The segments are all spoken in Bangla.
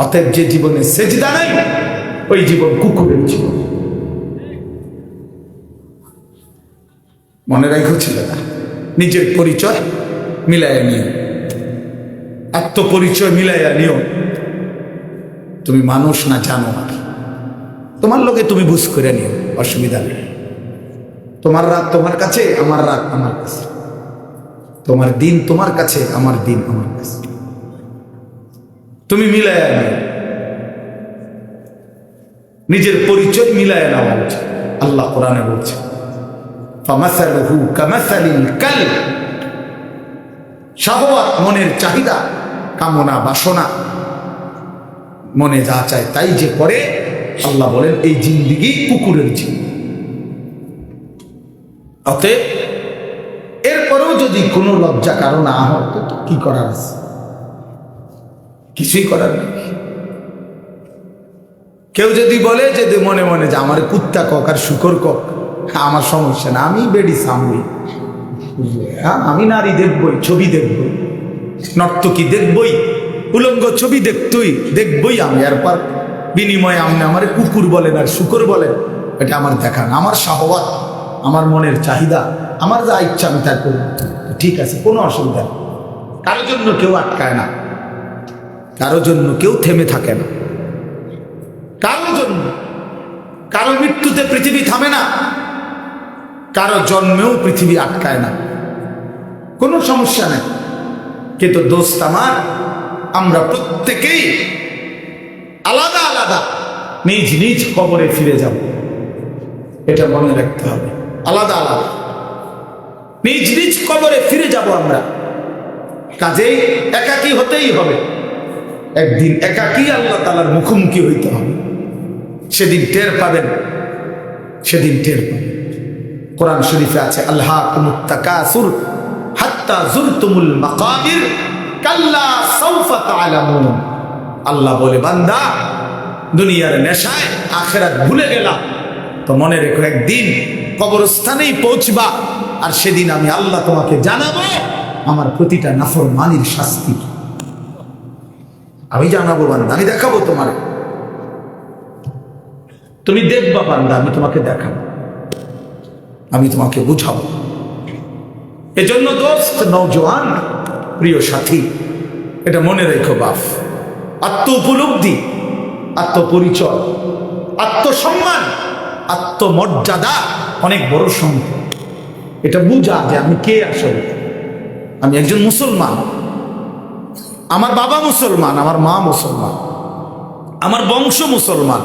অতএব যে জীবনে সেজদা নাই, ওই জীবন কুকুরের জীবন। মনে রাখো ছেলেরা, নিজের পরিচয় মিলাইয়া নিও। আত্মপরিচয় মিলাইয়া নিও। তুমি মানুষ না জানো আর তোমার লোকে তুমি বুঝ করে নিও, অসুবিধা নেই। তোমার রাত তোমার কাছে, আমার রাত আমার কাছে। তোমার দিন তোমার কাছে, আমার দিন আমার কাছে। তুমি মিলাইয়া নিও। নিজের পরিচয় মিলায় নেওয়া উচিত আল্লাহ কোরআনে বলছে মনের চাহিদা, কামনা, বাসনা, মনে যা চায় তাই যে করে। আল্লাহ বলেন, এই জিন্দিগি কুকুরের জিন্দি অতএব, এরপরেও যদি কোনো লজ্জা কারও না হয় তো তো কি করার আছে? কিছুই করার নেই। কেউ যদি বলে যে মনে মনে যে আমার কুত্তা কক আর শুকর কক, আমার সমস্যা না, আমি বেডি সামরি হ্যাঁ আমি নারী দেখবই, ছবি দেখবই, নর্তকী দেখবই, উলঙ্গ ছবি দেখতই, দেখবই আমি। এরপর বিনিময়ে আপনি আমার কুকুর বলেন আর শুকর বলেন, এটা আমার দেখা না, আমার সাহবাত আমার মনের চাহিদা, আমার যা ইচ্ছা আমি তাই করব। ঠিক আছে, কোনো অসুবিধা নেই। কারোর জন্য কেউ আটকায় না। কারোর জন্য কেউ থেমে থাকে না। কারোর জন্য, কারও মৃত্যুতে পৃথিবী থামে না, কারও জন্মেও পৃথিবী আটকায় না। কোনো সমস্যা নেই। কিন্তু দোস্ত আমার, আমরা প্রত্যেকেই আলাদা আলাদা নিজ নিজ কবরে ফিরে যাব। এটা মনে রাখতে হবে। আলাদা আলাদা। নিজ নিজ কবরে ফিরে যাব আমরা। কাজেই একাকী হতেই হবে। একদিন একাকী আল্লাহ তালার মুখোমুখি হইতে হবে। সেদিন টের পাবেন, সেদিন টের পাবেন। কোরআন শরীফে আছে আল্লাহ মাকাবির আল্লাহ বলে, বান্দা, দুনিয়ার নেশায় আখেরাত ভুলে গেলাম। তো মনে রেখো, একদিন কবরস্থানেই পৌঁছবা, আর সেদিন আমি আল্লাহ তোমাকে জানাব, আমার প্রতিটা নাফরমানির শাস্তি। কি। আমি জানাব বান্দা আমি দেখাবো তোমার। তুমি দেখবা বান্দা আমি তোমাকে দেখাবো। আমি তোমাকে বুঝাবো। এজন্য দোস্ত নৌজওয়ান প্রিয় সাথী এটা মনে রেখো বাফ। আত্ম উপলব্ধি আত্মপরিচয় আত্মসম্মান আত্মমর্যাদা অনেক বড় সম্পদ। এটা বুঝা যে আমি কে আসলে। আমি একজন মুসলমান। আমার বাবা মুসলমান, আমার মা মুসলমান, আমার বংশ মুসলমান,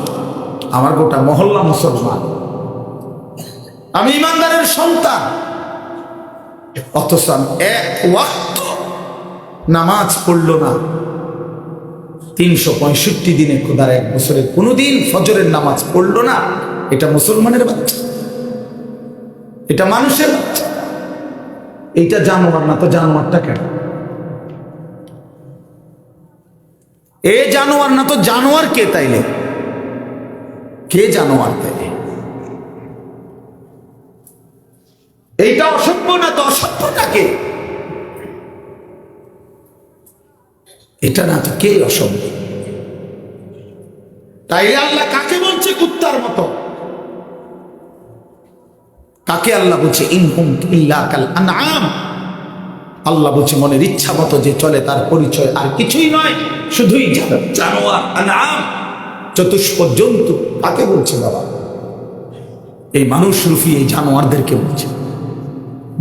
আমার গোটা মহল্লা মুসলমান। আমি ইমানদারের সন্তান, অথচ এক ওয়াক্ত নামাজ পড়ল না। তিনশো পঁয়ষট্টি দিনে খোদার এক বছরে কোনোদিন ফজরের নামাজ পড়ল না। এটা মুসলমানের বাচ্চা, এটা মানুষের বাচ্চা। এইটা জানোয়ার না তো জানোয়ারটা কেন? এ জানোয়ার না তো জানোয়ার কে তাইলে? কে জানোয়ার তাইলে? এইটা অসভ্য না তো অসভ্যটাকে এটা না তো কে অসভ্য? তাই আল্লাহ কাকে বলছে কুত্তার মতো? কাকে আল্লাহ বলছে? ইনহুম ইল্লা কাল আনআম। আল্লাহ বলছে, মনের ইচ্ছা মতো যে চলে, তার পরিচয় আর কিছুই নয়, শুধুই জানোয়ার, আনআম। চতুষ্প জন্তু, কাকে বলছে বাবা? এই মানুষ রুফি এই জানোয়ারদেরকে বলছে,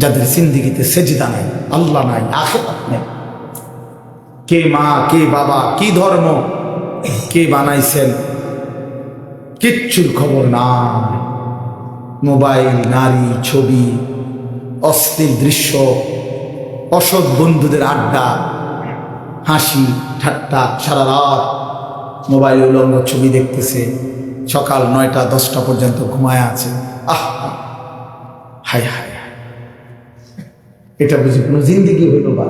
যাদের সিন্দিগিতে সেজদা নাই, আল্লাহ নাই, আখেরাত নেই। কে মা, কে বাবা, কি ধর্ম, কে বানাইছেন, কিচ্ছুর খবর না মোবাইল, নারী, ছবি অস্থির দৃশ্য অসৎ বন্ধুদের আড্ডা, হাসি, ঠাট্টা, সারা রাত মোবাইল উলঙ্গ ছবি দেখতেছে, সকাল নয়টা, দশটা পর্যন্ত ঘুমায় আছে। আহ, হায় হায়। এটা বুঝি কোনো জিন্দিগি হইল বা?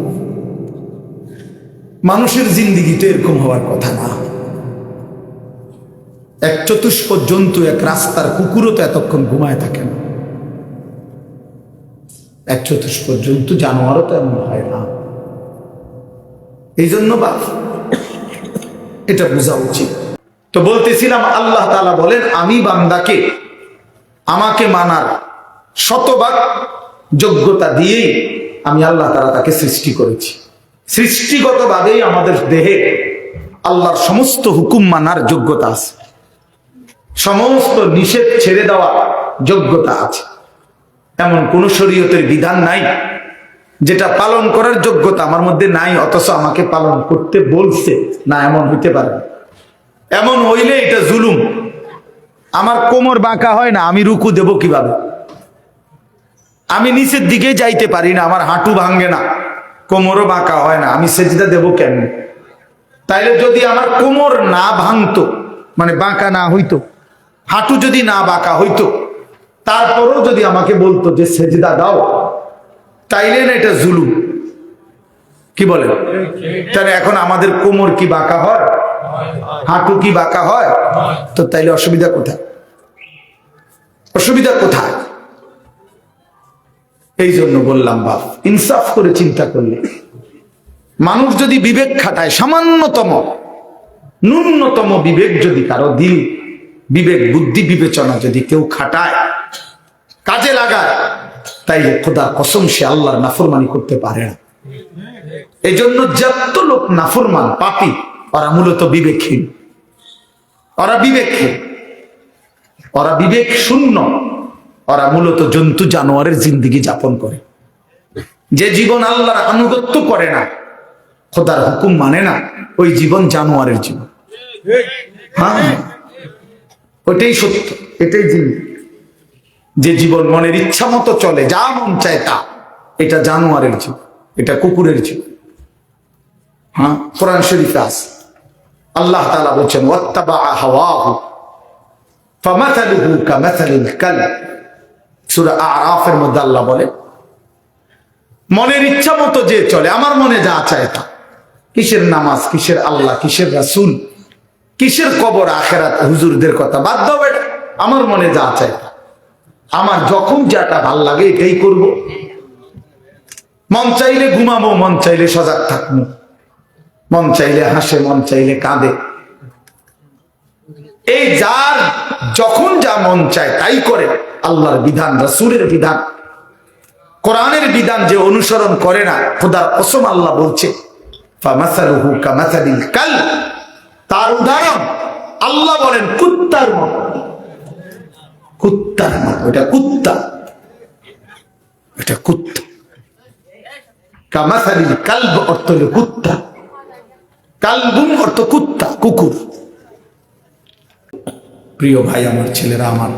মানুষের জিন্দিগি তো এরকম হওয়ার কথা না। এক চতুষ্প জন্তু, এক রাস্তার কুকুরও তো এতক্ষণ ঘুমায় থাকে না। এক চতুষ্প জন্তু জানোয়ারও তো এমন হয় না। এই জন্য বা এটা বোঝা উচিত। তো বলতেছিলাম, আল্লাহ তালা বলেন, আমি বান্দাকে আমাকে মানার শতভাগ যোগ্যতা দিয়েই আমি আল্লাহ তালা তাকে সৃষ্টি করেছি। সৃষ্টিগতভাবেই আমাদের দেহে আল্লাহর সমস্ত হুকুম মানার যোগ্যতা আছে। সমস্ত নিষেধ ছেড়ে দেওয়া যোগ্যতা আছে। এমন কোন শরীয়তের বিধান নাই, যেটা পালন করার যোগ্যতা আমার মধ্যে নাই, অথচ আমাকে পালন করতে বলছে। না, এমন হইতে পারে এমন হইলে এটা জুলুম। আমার কোমর বাঁকা হয় না, আমি রুকু দেব কীভাবে? আমি নিচের দিকে যাইতে পারি না, আমার হাঁটু ভাঙ্গে না, কোমরও বাঁকা হয় না, আমি সেজদা দেব কেন তাইলে যদি আমার কোমর না ভাঙতো মানে বাঁকা না হইতো, হাঁটু যদি না বাঁকা হইতো তারপরেও যদি আমাকে বলতো যে সেজদা দাও, তাইলে না এটা জুলুম। কি বলে? তাহলে এখন আমাদের কোমর কি বাঁকা হয়? হাঁটু কি বাঁকা হয়? তো তাইলে অসুবিধা কোথায়? অসুবিধা কোথায়? এই জন্য বললাম, বাপ, ইনসাফ করে চিন্তা করলে। মানুষ যদি বিবেক খাটায়, সামান্যতম, ন্যূনতম বিবেক যদি কারও দিল, বিবেক, বুদ্ধি বিবেচনা যদি কেউ খাটায় কাজে লাগায় তাই খোদা কসম, সে আল্লাহর নাফরমানি করতে পারে না। এই জন্য যত লোক নাফরমান, পাপি, ওরা মূলত বিবেকহীন। ওরা বিবেকহীন। ওরা বিবেক শূন্য। ওরা মূলত জন্তু জানোয়ারের জিন্দিগি যাপন করে। যে জীবন আল্লাহর আনুগত্য করে না, খোদার হুকুম মানে না, ওই জীবন জানোয়ারের জীবন। হ্যাঁ? ওটাই সত্য, এটাই জীবন যে জীবন মনের ইচ্ছা মতো চলে, যা মন চায় তা। এটা জানোয়ারের জীবন, এটা কুকুরের জীবন। হ্যাঁ? কোরআন শরীফে আছে। আল্লাহ তাআলা বলছেন আরাফের মধ্যে আল্লাহ বলে, মনের ইচ্ছা মতো যে চলে, আমার মনে যা চায় তা। কিসের নামাজ, কিসের আল্লাহ, কিসের রাসূল, কিসের কবর আখেরাত, হুজুরদের কথা বাদ দাও এটা আমার মনে যা চায় আমার যখন যাটা ভালো লাগে এটাই করব। মন চাইলে ঘুমাবো, মন চাইলে সজাগ থাকব। মন চাইলে হাসে, মন চাইলে কাঁদে। এই যার যখন যা মন চায় তাই করে। আল্লাহর বিধান, রাসূলের বিধান। কোরআনের বিধান যে অনুসরণ করে না, খোদার অসম আল্লাহ বলছে তার উদাহরণ, আল্লাহ বলেন, কুত্তার মতো। কুত্তার মতো এটা কুত্তা। এটা কুত্তা। অর্থ হলো কুত্তা। কালবুম অর্থ কুত্তা, কুকুর। প্রিয় ভাই, আমার ছেলেরা, আমার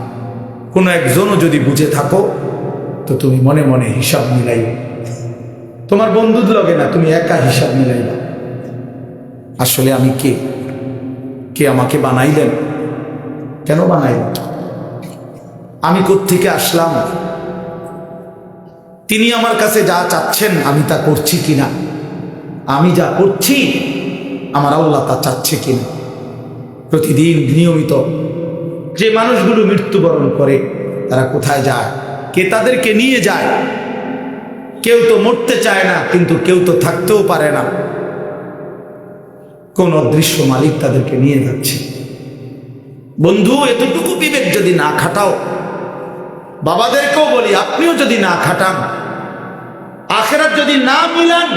কোনো একজনও যদি বুঝে থাকো, তো তুমি মনে মনে হিসাব মিলাই তোমার বন্ধুর লগে না, তুমি একা হিসাব মিলাইবা। আসলে আমি কে? কে আমাকে বানাইলেন? কেন বানাইলেন আমি কোত্থেকে আসলাম? তিনি আমার কাছে যা চাচ্ছেন আমি তা করছি কিনা? আমি যা করছি, আমার আল্লাহ তা চাচ্ছে কিনা? প্রতিদিন নিয়মিত যে মানুষগুলো মৃত্যুবরণ করে, তারা কোথায় যায়? কে তাদেরকে নিয়ে যায়? কেউ তো মরতে চায় না, কিন্তু কেউ তো থাকতেও পারে না। কোন অদৃশ্য মালিক তাদেরকে নিয়ে যাচ্ছে। বন্ধু, এতটুকু বিবেক যদি না খাটাও বাবাদেরকেও বলি, আপনিও যদি না খাটান, আখেরাত যদি না মিলান,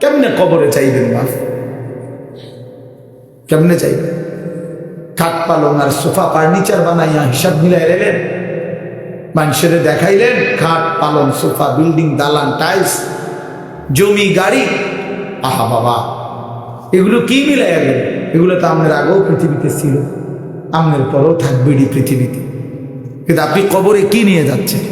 কেমনে কবরে চাইবেন বাপ? কেমনে চাইবেন খাট পালং আর সোফা ফার্নিচার বানাইয়া হিসাব মিলাই এলেন মানুষের দেখাইলেন, খাট পালং, সোফা, বিল্ডিং, দালান, টাইলস, জমি, গাড়ি। আহা বাবা, এগুলো কি মিলাই গেল? এগুলো তো আপনার আগেও পৃথিবীতে ছিল, আপনার পরেও থাকবে পৃথিবীতে। কিন্তু আপনি কবরে কি নিয়ে যাচ্ছেন?